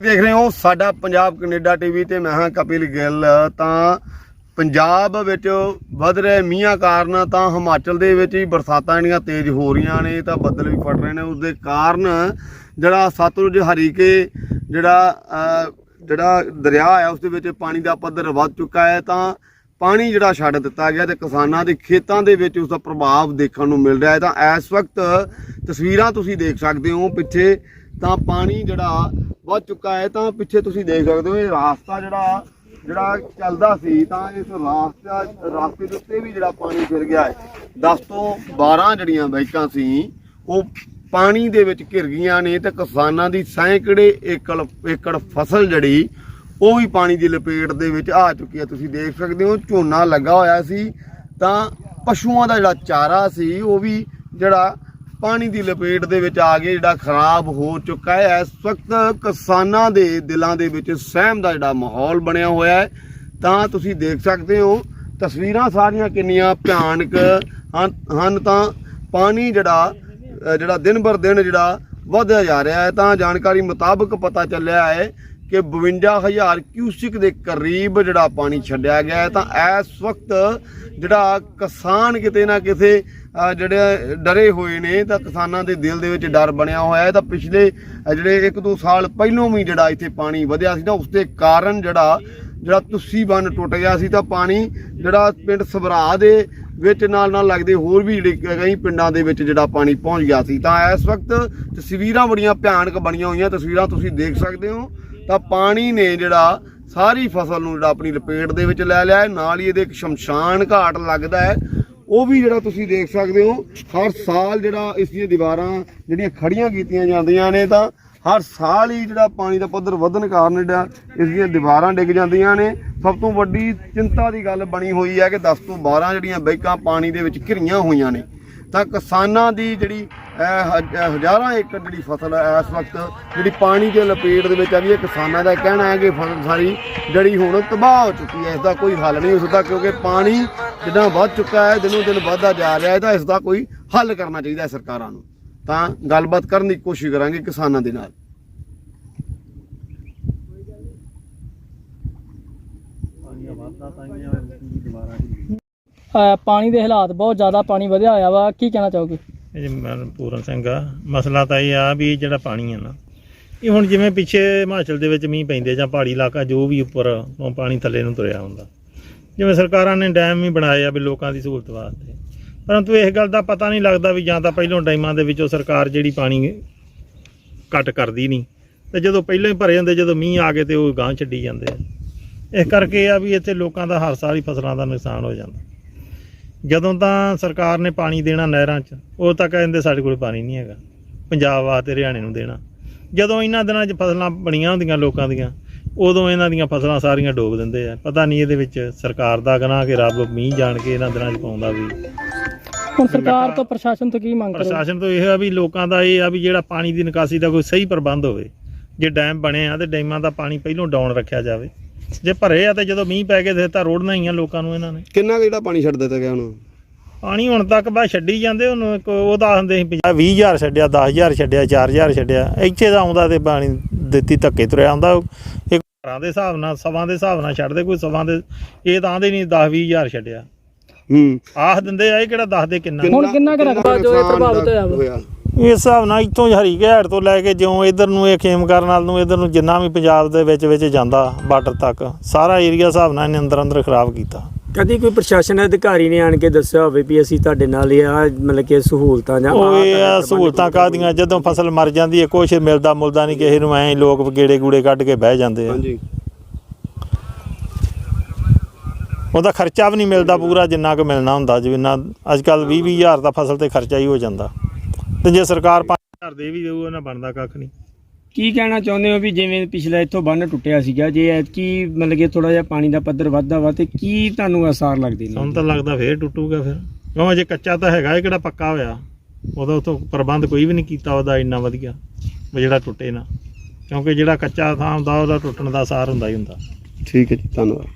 ਦੇਖ ਰਹੇ ਹੋ, ਸਾਡਾ ਪੰਜਾਬ ਕੈਨੇਡਾ ਟੀਵੀ ਤੇ ਮੈਂ ਹਾਂ ਕਪਿਲ ਗਿੱਲ। ਤਾਂ ਪੰਜਾਬ ਵਿੱਚ ਵੱਧ ਰਹੇ ਮੀਂਹਾਂ ਕਾਰਨ ਤਾਂ ਹਿਮਾਚਲ ਦੇ ਵਿੱਚ ਹੀ ਬਰਸਾਤਾਂ ਜਿਹੜੀਆਂ ਤੇਜ਼ ਹੋ ਰਹੀਆਂ ਨੇ, ਤਾਂ ਬੱਦਲ ਵੀ ਫਟ ਰਹੇ ਨੇ। ਉਸ ਦੇ ਕਾਰਨ ਜਿਹੜਾ ਸਤਲੁਜ ਹਰੀਕੇ ਜਿਹੜਾ ਜਿਹੜਾ ਦਰਿਆ ਹੈ ਉਸ ਦੇ ਵਿੱਚ ਪਾਣੀ ਦਾ ਪੱਧਰ ਵੱਧ ਚੁੱਕਾ ਹੈ। ਤਾਂ ਪਾਣੀ ਜਿਹੜਾ ਛੱਡ ਦਿੱਤਾ ਗਿਆ ਤੇ ਕਿਸਾਨਾਂ ਦੇ ਖੇਤਾਂ ਦੇ ਵਿੱਚ ਉਸ ਦਾ ਪ੍ਰਭਾਵ ਦੇਖਣ ਨੂੰ ਮਿਲ ਰਿਹਾ ਹੈ। ਤਾਂ ਇਸ ਵਕਤ ਤਸਵੀਰਾਂ ਤੁਸੀਂ ਦੇਖ ਸਕਦੇ ਹੋ, ਪਿੱਛੇ ਤਾਂ ਪਾਣੀ ਜਿਹੜਾ ਵੱਧ ਚੁੱਕਾ ਹੈ, ਤਾਂ ਪਿੱਛੇ ਤੁਸੀਂ ਦੇਖ ਸਕਦੇ ਹੋ, ਇਹ ਰਾਸਤਾ ਜਿਹੜਾ ਜਿਹੜਾ ਚੱਲਦਾ ਸੀ, ਤਾਂ ਇਸ ਰਾਸਤਾ, ਰਾਸਤੇ ਦੇ ਉੱਤੇ ਵੀ ਜਿਹੜਾ ਪਾਣੀ ਫਿਰ ਗਿਆ ਹੈ। 10 ਤੋਂ 12 ਜਿਹੜੀਆਂ ਬਾਈਕਾਂ ਸੀ, ਉਹ ਪਾਣੀ ਦੇ ਵਿੱਚ ਘਿਰ ਗਈਆਂ ਨੇ ਤੇ ਕਿਸਾਨਾਂ ਦੀ ਸੈਂਕੜੇ ਏਕੜ ਏਕੜ ਫਸਲ ਜਿਹੜੀ, ਉਹ ਵੀ ਪਾਣੀ ਦੀ ਲਪੇਟ ਦੇ ਵਿੱਚ ਆ ਚੁੱਕੀ ਹੈ। ਤੁਸੀਂ ਦੇਖ ਸਕਦੇ ਹੋ, ਝੋਨਾ ਲੱਗਾ ਹੋਇਆ ਸੀ, ਤਾਂ ਪਸ਼ੂਆਂ ਦਾ ਜਿਹੜਾ ਚਾਰਾ ਸੀ, ਉਹ ਵੀ ਜਿਹੜਾ ਪਾਣੀ ਦੀ ਲਪੇਟ ਦੇ ਵਿੱਚ ਆ ਕੇ ਜਿਹੜਾ ਖਰਾਬ ਹੋ ਚੁੱਕਾ ਹੈ। ਇਸ ਵਕਤ ਕਿਸਾਨਾਂ ਦੇ ਦਿਲਾਂ ਦੇ ਵਿੱਚ ਸਹਿਮ ਦਾ ਜਿਹੜਾ ਮਾਹੌਲ ਬਣਿਆ ਹੋਇਆ ਹੈ। ਤਾਂ ਤੁਸੀਂ ਦੇਖ ਸਕਦੇ ਹੋ, ਤਸਵੀਰਾਂ ਸਾਰੀਆਂ ਕਿੰਨੀਆਂ ਭਿਆਨਕ ਹਨ ਹਨ। ਤਾਂ ਪਾਣੀ ਜਿਹੜਾ ਜਿਹੜਾ ਦਿਨ ਬਰ ਦਿਨ ਜਿਹੜਾ ਵਧਦਾ ਜਾ ਰਿਹਾ ਹੈ। ਤਾਂ ਜਾਣਕਾਰੀ ਮੁਤਾਬਕ ਪਤਾ ਚੱਲਿਆ ਹੈ ਕਿ 52000 ਕਿਊਸਿਕ ਦੇ ਕਰੀਬ ਜਿਹੜਾ ਪਾਣੀ ਛੱਡਿਆ ਗਿਆ ਹੈ, ਤਾਂ ਇਸ ਵਕਤ ਜਿਹੜਾ ਕਿਸਾਨ ਕਿਤੇ ਨਾ ਕਿਤੇ ਜਿਹੜੇ ਡਰੇ ਹੋਏ ਨੇ, ਤਾਂ ਕਿਸਾਨਾਂ ਦੇ ਦਿਲ ਦੇ ਵਿੱਚ ਡਰ ਬਣਿਆ ਹੋਇਆ ਹੈ। ਤਾਂ ਪਿਛਲੇ ਜਿਹੜੇ 1-2 ਸਾਲ ਪਹਿਲੋਂ ਵੀ ਜਿਹੜਾ ਇੱਥੇ ਪਾਣੀ ਵਧਿਆ ਸੀ, ਤਾਂ ਉਸ ਦੇ ਕਾਰਨ ਜਿਹੜਾ ਜਿਹੜਾ ਤੁਸੀਂ ਬੰਨ ਟੁੱਟ ਗਿਆ ਸੀ, ਤਾਂ ਪਾਣੀ ਜਿਹੜਾ ਪਿੰਡ ਸਭਰਾ ਦੇ ਵਿੱਚ ਨਾਲ ਨਾਲ ਲੱਗਦੇ ਹੋਰ ਵੀ ਜਿਹੜੇ ਕਈ ਪਿੰਡਾਂ ਦੇ ਵਿੱਚ ਜਿਹੜਾ ਪਾਣੀ ਪਹੁੰਚ ਗਿਆ ਸੀ। ਤਾਂ ਇਸ ਵਕਤ ਤਸਵੀਰਾਂ ਬੜੀਆਂ ਭਿਆਨਕ ਬਣੀਆਂ ਹੋਈਆਂ। ਤਸਵੀਰਾਂ ਤੁਸੀਂ ਦੇਖ ਸਕਦੇ ਹੋ। ਤਾਂ ਪਾਣੀ ਨੇ ਜਿਹੜਾ ਸਾਰੀ ਫਸਲ ਨੂੰ ਜਿਹੜਾ ਆਪਣੀ ਲਪੇਟ ਦੇ ਵਿੱਚ ਲੈ ਲਿਆ ਹੈ। ਨਾਲ ਹੀ ਇਹਦੇ ਇੱਕ ਸ਼ਮਸ਼ਾਨ ਘਾਟ ਲੱਗਦਾ ਹੈ। ਉਹ ਵੀ ਜਿਹੜਾ ਤੁਸੀਂ ਦੇਖ ਸਕਦੇ ਹੋ, ਹਰ ਸਾਲ ਜਿਹੜਾ ਇਸ ਦੀਆਂ ਦੀਵਾਰਾਂ ਜਿਹੜੀਆਂ ਖੜੀਆਂ ਕੀਤੀਆਂ ਜਾਂਦੀਆਂ ਨੇ ਤਾਂ ਹਰ ਸਾਲ ਹੀ ਜਿਹੜਾ ਪਾਣੀ ਦਾ ਪੱਧਰ ਵਧਣ ਕਾਰਨ ਜਿਹੜਾ ਇਸ ਦੀਆਂ ਦੀਵਾਰਾਂ ਡਿੱਗ ਜਾਂਦੀਆਂ ਨੇ। ਸਭ ਤੋਂ ਵੱਡੀ ਚਿੰਤਾ ਦੀ ਗੱਲ ਬਣੀ ਹੋਈ ਹੈ ਕਿ 10 ਤੋਂ 12 ਜਿਹੜੀਆਂ ਬੈਕਾਂ ਪਾਣੀ ਦੇ ਵਿੱਚ ਘਿਰੀਆਂ ਹੋਈਆਂ ਨੇ। ਤਾਂ ਕਿਸਾਨਾਂ ਦੀ ਜਿਹੜੀ ਹਜ਼ਾਰਾਂ ਏਕੜ ਜਿਹੜੀ ਫਸਲ ਹੈ ਇਸ ਵਕਤ, ਜਿਹੜੀ ਪਾਣੀ ਦੇ ਲਪੇਟ ਦੇ ਵਿੱਚ ਆ ਗਈ ਹੈ ਕਿਸਾਨਾਂ ਦਾ ਕਹਿਣਾ ਹੈ ਕਿ ਫਸਲ ਸਾਰੀ ਜਿਹੜੀ ਹੁਣ ਤਬਾਹ ਹੋ ਚੁੱਕੀ ਹੈ ਇਸ ਦਾ ਕੋਈ ਹੱਲ ਨਹੀਂ ਹੋ ਸਕਦਾ ਕਿਉਂਕਿ ਪਾਣੀ ਜਿੱਦਾਂ ਵੱਧ ਚੁੱਕਾ ਹੈ, ਦਿਨੋਂ ਦਿਨ ਵੱਧਦਾ ਜਾ ਰਿਹਾ ਹੈ, ਤਾਂ ਇਸ ਦਾ ਕੋਈ ਹੱਲ ਕਰਨਾ ਚਾਹੀਦਾ ਹੈ ਸਰਕਾਰਾਂ ਨੂੰ। ਤਾਂ ਗੱਲਬਾਤ ਕਰਨ ਦੀ ਕੋਸ਼ਿਸ਼ ਕਰਾਂਗੇ ਕਿਸਾਨਾਂ ਦੇ ਨਾਲ। ਅਹ ਪਾਣੀ ਦੇ ਹਾਲਾਤ ਬਹੁਤ ਜ਼ਿਆਦਾ ਪਾਣੀ ਵਧਿਆ ਹੋਇਆ ਵਾ। ਕੀ ਕਹਿਣਾ ਚਾਹੋਗੇ? ਇਹ ਮੈਂ ਪੂਰਨ ਸਿੰਘ ਆ। ਮਸਲਾ ਤਾਂ ਇਹ ਆ ਵੀ ਜਿਹੜਾ ਪਾਣੀ ਆ ਨਾ, ਇਹ ਹੁਣ ਜਿਵੇਂ ਪਿੱਛੇ ਹਿਮਾਚਲ ਦੇ ਵਿੱਚ ਮੀਂਹ ਪੈਂਦੇ ਜਾਂ ਪਹਾੜੀ ਇਲਾਕਾ ਜੋ ਵੀ ਉੱਪਰ ਉਹ ਪਾਣੀ ਥੱਲੇ ਨੂੰ ਤੁਰਿਆ ਹੁੰਦਾ। ਜਿਵੇਂ ਸਰਕਾਰਾਂ ਨੇ ਡੈਮ ਵੀ ਬਣਾਏ ਆ ਵੀ ਲੋਕਾਂ ਦੀ ਸਹੂਲਤ ਵਾਸਤੇ। ਪਰੰਤੂ ਇਸ ਗੱਲ ਦਾ ਪਤਾ ਨਹੀਂ ਲੱਗਦਾ ਵੀ ਜਾਂ ਤਾਂ ਪਹਿਲੋਂ ਡੈਮਾਂ ਦੇ ਵਿੱਚੋਂ ਸਰਕਾਰ ਜਿਹੜੀ ਪਾਣੀ ਕੱਟ ਕਰਦੀ ਨਹੀਂ, ਤੇ ਜਦੋਂ ਪਹਿਲਾਂ ਹੀ ਭਰੇ ਹੁੰਦੇ, ਜਦੋਂ ਮੀਂਹ ਆ ਗਏ ਤੇ ਉਹ ਗਾਂ ਛੱਡੀ ਜਾਂਦੇ ਆ। ਇਸ ਕਰਕੇ ਆ ਵੀ ਇੱਥੇ ਲੋਕਾਂ ਦਾ ਹਰ ਸਾਲ ਹੀ ਫਸਲਾਂ ਦਾ ਨੁਕਸਾਨ ਹੋ ਜਾਂਦਾ। ਜਦੋਂ ਤਾਂ ਸਰਕਾਰ ਨੇ ਪਾਣੀ ਦੇਣਾ ਨਹਿਰਾਂ 'ਚ ਉਹ ਤਾਂ ਕਹਿੰਦੇ ਸਾਡੇ ਕੋਲ ਪਾਣੀ ਨਹੀਂ ਹੈਗਾ। ਪੰਜਾਬ ਵਾਸਤੇ ਹਰਿਆਣੇ ਨੂੰ ਦੇਣਾ। ਜਦੋਂ ਇਹਨਾਂ ਦਿਨਾਂ 'ਚ ਫਸਲਾਂ ਬਣੀਆਂ ਹੁੰਦੀਆਂ ਲੋਕਾਂ ਦੀਆਂ ਉਦੋਂ ਇਹਨਾਂ ਦੀਆਂ ਫਸਲਾਂ ਸਾਰੀਆਂ ਡੋਬ ਦਿੰਦੇ ਆ। ਪਤਾ ਨਹੀਂ ਇਹਦੇ ਵਿੱਚ ਸਰਕਾਰ ਦਾ ਗਨਾਹ ਕਿ ਰੱਬ ਮੀਂਹ ਜਾਣ ਕੇ ਇਹਨਾਂ ਦਿਨਾਂ 'ਚ ਪਾਉਂਦਾ ਵੀ। ਹੁਣ ਸਰਕਾਰ ਤੋਂ ਪ੍ਰਸ਼ਾਸਨ ਤੋਂ ਕੀ ਮੰਗ ਕਰੋ? ਪ੍ਰਸ਼ਾਸਨ ਤੋਂ ਇਹ ਆ ਵੀ ਲੋਕਾਂ ਦਾ ਇਹ ਆ ਵੀ ਜਿਹੜਾ ਪਾਣੀ ਦੀ ਨਿਕਾਸੀ ਦਾ ਕੋਈ ਸਹੀ ਪ੍ਰਬੰਧ ਹੋਵੇ ਜੇ ਡੈਮ ਬਣੇ ਆ ਤੇ ਡੈਮਾਂ ਦਾ ਪਾਣੀ ਪਹਿਲੋਂ ਡਾਊਨ ਰੱਖਿਆ ਜਾਵੇ। ਜੇ ਭਰੇ ਆ ਤੇ ਜਦੋਂ ਮੀਂਹ ਪੈ ਕੇ ਤੇ ਤਾਂ ਰੋੜਨਾ ਹੀ ਆ ਲੋਕਾਂ ਨੂੰ ਇਹਨਾਂ ਨੇ। ਕਿੰਨਾ ਕੁ ਜਿਹੜਾ ਪਾਣੀ ਛੱਡ ਦਿੱਤਾ ਗਿਆ ਹੁਣ ਪਾਣੀ ਹੁਣ ਤੱਕ ਬਾ ਛੱਡੀ ਜਾਂਦੇ ਉਹਨੂੰ ਇੱਕ ਉਹ ਦੱਸਦੇ ਸੀ 20000 ਛੱਡਿਆ 10000 ਛੱਡਿਆ 4000 ਛੱਡਿਆ ਇੱਥੇ ਤਾਂ ਆਉਂਦਾ ਤੇ ਪਾਣੀ ਦਿੱਤੀ ਧੱਕੇ ਤੁਰਿਆ ਆਉਂਦਾ। ਇੱਕ ਘਰਾਂ ਦੇ ਹਿਸਾਬ ਨਾਲ ਸਵਾਂ ਦੇ ਹਿਸਾਬ ਨਾਲ ਛੱਡਦੇ ਕੋਈ ਸਵਾਂ ਦੇ ਇਹ ਤਾਂ ਆਂਦੇ ਨਹੀਂ 10 20000 ਛੱਡਿਆ। ਹੂੰ। ਆਖ ਦਿੰਦੇ ਆ ਇਹ ਕਿਹੜਾ ਦੱਸਦੇ ਕਿੰਨਾ। ਹੁਣ ਕਿੰਨਾ ਕੁ ਰਕਬਾ ਜੋ ਇਹ ਪ੍ਰਭਾਵਿਤ ਹੋਇਆ ਵਾ? ਇਸ ਹਿਸਾਬ ਨਾਲ ਇੱਥੋਂ ਹਰੀ ਘਾਟ ਤੋਂ ਲੈ ਕੇ ਜਿਉਂ ਇਧਰ ਨੂੰ ਇਹ ਖੇਮ ਕਰਨ ਨਾਲ ਨੂੰ ਇਧਰ ਨੂੰ ਜਿੰਨਾ ਵੀ ਪੰਜਾਬ ਦੇ ਵਿੱਚ ਵਿੱਚ ਜਾਂਦਾ ਬਾਰਡਰ ਤੱਕ ਸਾਰਾ ਏਰੀਆ ਹਿਸਾਬ ਨਾਲ ਇਹਨੇ ਅੰਦਰ ਅੰਦਰ ਖਰਾਬ ਕੀਤਾ। ਕਦੀ ਕੋਈ ਪ੍ਰਸ਼ਾਸਨ ਅਧਿਕਾਰੀ ਨੇ ਆਣ ਕੇ ਦੱਸਿਆ ਹੋਵੇ ਵੀ ਅਸੀਂ ਤੁਹਾਡੇ ਨਾਲ ਇਹ ਆ ਮਤਲਬ ਕਿ ਸਹੂਲਤਾਂ ਜਾਂ ਉਹ ਇਹ ਆ ਸਹੂਲਤਾਂ ਕਾਦੀਆਂ ਜਦੋਂ ਫਸਲ ਮਰ ਜਾਂਦੀ ਹੈ ਕੁਛ ਮਿਲਦਾ ਮੁਲਦਾ ਨਹੀਂ ਕਿਸੇ ਨੂੰ ਐਂ ਲੋਕ ਗੇੜੇ ਗੂੜੇ ਕੱਢ ਕੇ ਬਹਿ ਜਾਂਦੇ ਆ। ਹਾਂਜੀ। ਉਹਦਾ ਖਰਚਾ ਵੀ ਨਹੀਂ ਮਿਲਦਾ ਪੂਰਾ ਜਿੰਨਾ ਕੁ ਮਿਲਣਾ ਹੁੰਦਾ ਜਿੰਨਾ ਅੱਜ ਕੱਲ 20 20 ਹਜ਼ਾਰ ਦਾ ਫਸਲ ਤੇ ਖਰਚਾ ਹੀ ਹੋ ਜਾਂਦਾ। ਤੇ ਜੇ ਸਰਕਾਰ 5000 ਦੇ ਵੀ ਦੇਊ ਉਹਨਾਂ ਬਣਦਾ ਕੱਖ ਨਹੀਂ। ਕੀ ਕਹਿਣਾ ਚਾਹੁੰਦੇ ਹੋ ਵੀ ਜਿਵੇਂ ਪਿਛਲਾ ਇੱਥੋਂ ਬੰਨ ਟੁੱਟਿਆ ਸੀਗਾ ਜੇ ਐਤਕੀ ਮਤਲਬ ਕਿ ਥੋੜਾ ਜਿਹਾ ਪਾਣੀ ਦਾ ਪੱਧਰ ਵੱਧਦਾ ਵਾ ਤੇ ਕੀ ਤੁਹਾਨੂੰ ਆਸਾਰ ਲੱਗਦੇ ਸਾਨੂੰ ਨੇ ਤਾਂ ਲੱਗਦਾ ਫੇਰ ਟੁੱਟੂਗਾ ਫਿਰ। ਕਿਉਂ ਅਜੇ ਕੱਚਾ ਤਾਂ ਹੈਗਾ ਇਹ ਕਿਹੜਾ ਪੱਕਾ ਹੋਇਆ? ਉਹਦਾ ਉਤੋਂ ਪ੍ਰਬੰਧ ਕੋਈ ਵੀ ਨਹੀਂ ਕੀਤਾ ਉਹਦਾ ਇੰਨਾ ਵਧੀਆ ਵੀ ਜਿਹੜਾ ਟੁੱਟੇ ਨਾ। ਕਿਉਂਕਿ ਜਿਹੜਾ ਕੱਚਾ ਥਾਂ ਹੁੰਦਾ ਉਹਦਾ ਟੁੱਟਣ ਦਾ ਅਸਾਰ ਹੁੰਦਾ ਹੀ ਹੁੰਦਾ। ਠੀਕ ਹੈ ਜੀ ਧੰਨਵਾਦ।